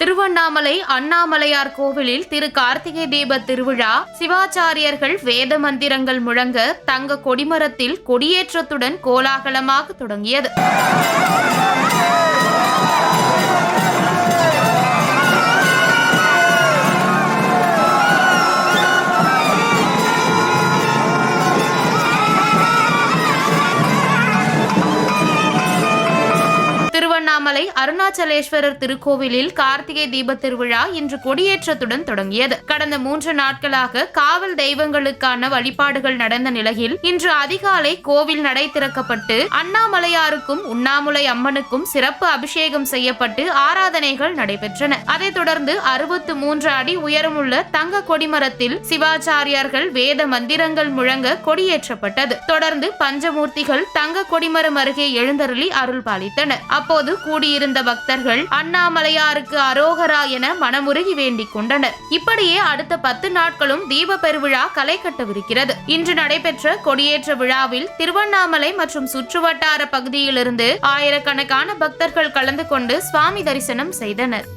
திருவண்ணாமலை அண்ணாமலையார் கோவிலில் திரு கார்த்திகை தீப திருவிழா. சிவாச்சாரியர்கள் வேத மந்திரங்கள் முழங்க தங்க கொடிமரத்தில் கொடியேற்றத்துடன் கோலாகலமாக தொடங்கியது. திருமலை அருணாச்சலேஸ்வரர் திருக்கோவிலில் கார்த்திகை தீப திருவிழா இன்று கொடியேற்றத்துடன் தொடங்கியது. கடந்த மூன்று நாட்களாக காவல் தெய்வங்களுக்கான வழிபாடுகள் நடந்த நிலையில் இன்று அதிகாலை கோவில் நடை திறக்கப்பட்டு அண்ணாமலையாருக்கும் உண்ணாமுலை அம்மனுக்கும் சிறப்பு அபிஷேகம் செய்யப்பட்டு ஆராதனைகள் நடைபெற்றன. அதைத் தொடர்ந்து அறுபத்து மூன்று அடி உயரமுள்ள தங்க கொடிமரத்தில் சிவாச்சாரியார்கள் வேத மந்திரங்கள் முழங்க கொடியேற்றப்பட்டது. தொடர்ந்து பஞ்சமூர்த்திகள் தங்க கொடிமரம் அருகே எழுந்தருளி அருள் பாலித்தனர் அப்போது கூட கூடியிருந்த பக்தர்கள் அண்ணாமலையாருக்கு அரோகரா என மனமுருகி வேண்டிக் கொண்டனர். இப்படியே அடுத்த பத்து நாட்களும் தீப பெருவிழா களை கட்டவிருக்கிறது. இன்று நடைபெற்ற கொடியேற்ற விழாவில் திருவண்ணாமலை மற்றும் சுற்றுவட்டார பகுதியிலிருந்து ஆயிரக்கணக்கான பக்தர்கள் கலந்து கொண்டு சுவாமி தரிசனம் செய்தனர்.